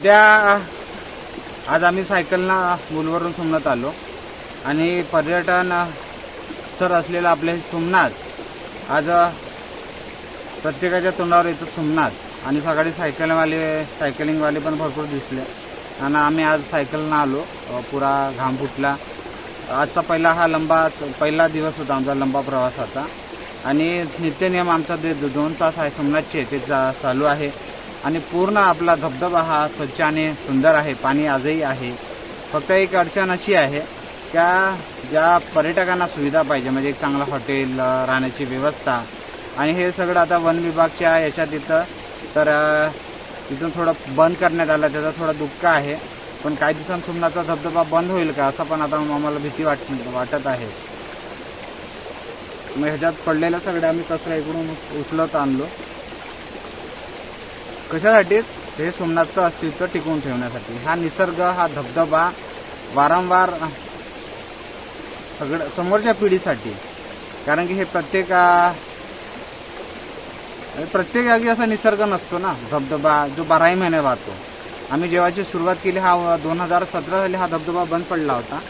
सध्या आज आम्ही सायकलना मुलवरून सोमनाथ आलो. आणि पर्यटन स्थळ असलेलं आपले सोमनाथ आज प्रत्येकाच्या तोंडावर येतो सोमनाथ. आणि सकाळी सायकलवाले सायकलिंगवाले पण भरपूर दिसले. आणि आम्ही आज सायकलनं आलो पुरा घाम फुटला. आजचा पहिला हा लंबा पहिला दिवस होता आमचा लंबा प्रवासाचा आणि नित्यनियम आमचा जे दोन तास आहे सोमनाथचे ते चा- चालू आहे. आणि पूर्ण आपला धबधबा हा स्वच्छ आणि सुंदर आहे. पाणी आजही आहे. फक्त एक अडचण अशी आहे त्या ज्या पर्यटकांना सुविधा पाहिजे म्हणजे एक चांगलं हॉटेल राहण्याची व्यवस्था आणि हे सगळं आता वन विभागच्या याच्यात इथं तर तिथून थोडं बंद करण्यात आलं त्याचा थोडा दुःख आहे. पण काही दिवसांत सुमनाचा धबधबा बंद होईल का असं पण आता आम्हाला भीती वाट वाटत आहे. मग ह्याच्यात पडलेलं सगळं आम्ही कचरा इकडून उचलत आणलो. कशासाठी? हे सोमनाथचं अस्तित्व टिकवून ठेवण्यासाठी. हा निसर्ग हा धबधबा वारंवार सगळं समोरच्या पिढीसाठी. कारण की हे प्रत्येक प्रत्येक जागी असा निसर्ग नसतो ना. धबधबा जो बाराही महिने वाहतो. आम्ही जेव्हाची सुरुवात केली हा दोन हजार सतरा साली हा धबधबा बंद पडला होता.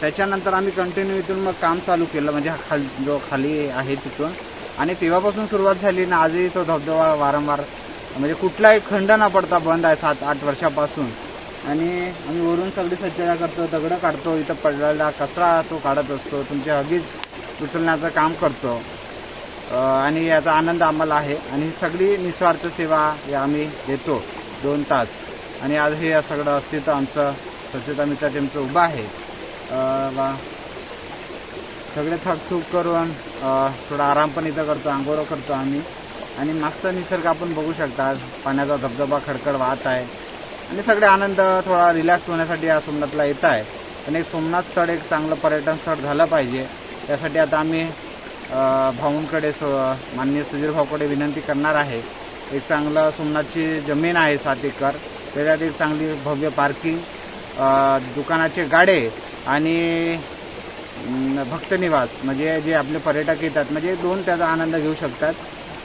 त्याच्यानंतर आम्ही कंटिन्यू इथून मग काम चालू केलं म्हणजे हा खाल जो खाली आहे तिथून. आणि तेव्हापासून सुरुवात झाली ना आजही तो धबधबा वारंवार म्हणजे कुठलाही खंड न पडता बंद आहे सात आठ वर्षापासून. आणि आम्ही वरून सगळी स्वच्छता करतो दगडं काढतो इथं पडलेला कचरा तो काढत असतो तुमचे हगीज उचलण्याचं काम करतो. आणि याचा आनंद आम्हाला आहे. आणि ही सगळी निस्वार्थ सेवा हे आम्ही देतो दोन तास. आणि आज हे सगळं अस्तित्व आमचं स्वच्छता मित्र टीमचं उभं आहे. सगळे थकथूक करून थोडा आराम पण इथं करतो आंघोळ करतो आम्ही. आणि मागचा निसर्ग आपण बघू शकता. पाण्याचा धबधबा खडखड वाहत आहे. आणि सगळे आनंद थोडा रिलॅक्स होण्यासाठी या सोमनाथला येत आहे. आणि एक सोमनाथ स्थळ एक चांगलं पर्यटन स्थळ झालं पाहिजे. त्यासाठी आता आम्ही भाऊंकडे सो माननीय सुधीर भाऊकडे विनंती करणार आहे. एक चांगलं सोमनाथची जमीन आहे सात एकर. त्याच्यात एक चांगली भव्य पार्किंग दुकानाचे गाडे आणि भक्तनिवास. म्हणजे जे आपले पर्यटक येतात म्हणजे दोन त्याचा आनंद घेऊ शकतात.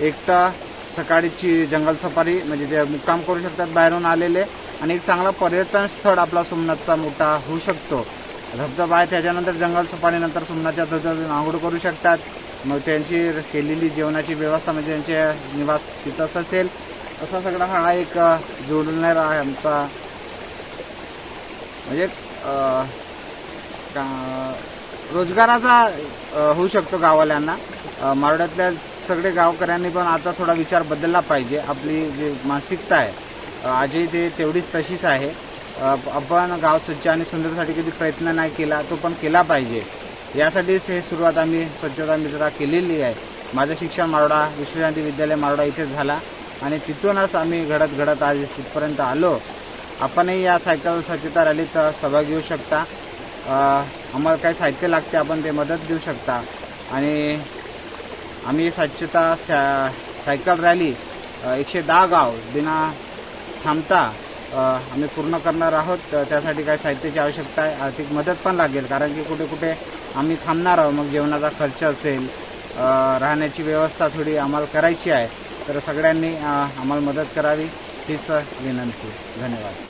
एक तर सकाळीची जंगल सफारी म्हणजे जे मुक्काम करू शकतात बाहेरून आलेले. आणि एक चांगला पर्यटन स्थळ आपला सोमनाथचा मोठा होऊ शकतो. धबधबा आहे त्याच्यानंतर जंगल सफारीनंतर सोमनाथच्या धबधब्यातून आंघोळ करू शकतात. मग त्यांची केलेली जेवणाची व्यवस्था म्हणजे त्यांचे निवास तिथंच असेल. असा सगळा हा एक अ, जोडणारा आहे आमचा. म्हणजे का- रोजगाराचा होऊ शकतो गाववाल्यांना. अ, सगळे गावकऱ्यांनी पण आता थोडा विचार बदलला पाहिजे. आपली जी मानसिकता आहे आजही ते तेवढीच तशीच आहे. आपण गाव स्वच्छ आणि सुंदरसाठी कधी प्रयत्न नाही केला तो पण केला पाहिजे. यासाठीच हे सुरुवात आम्ही स्वच्छता मित्रा केलेली आहे. माझं शिक्षण मारोडा विश्वशांती विद्यालय मारोडा इथे झाला आणि तिथूनच आम्ही घडत घडत आज इथपर्यंत आलो. आपणही या सायकल स्वच्छता रॅलीत सहभाग घेऊ शकता. आम्हाला काही साहित्य लागते आपण ते मदत देऊ शकता. आणि आम्ही स्वच्छता सा सायकल रॅली एकशे दहा गाव बिना थांबता आम्ही पूर्ण करणार आहोत. तर त्यासाठी काही साहित्याची आवश्यकता आहे आर्थिक मदत पण लागेल. कारण की कुठे कुठे आम्ही थांबणार आहोत मग जेवणाचा खर्च असेल राहण्याची व्यवस्था थोडी आम्हाला करायची आहे. तर सगळ्यांनी आम्हाला मदत करावी हीच विनंती. धन्यवाद.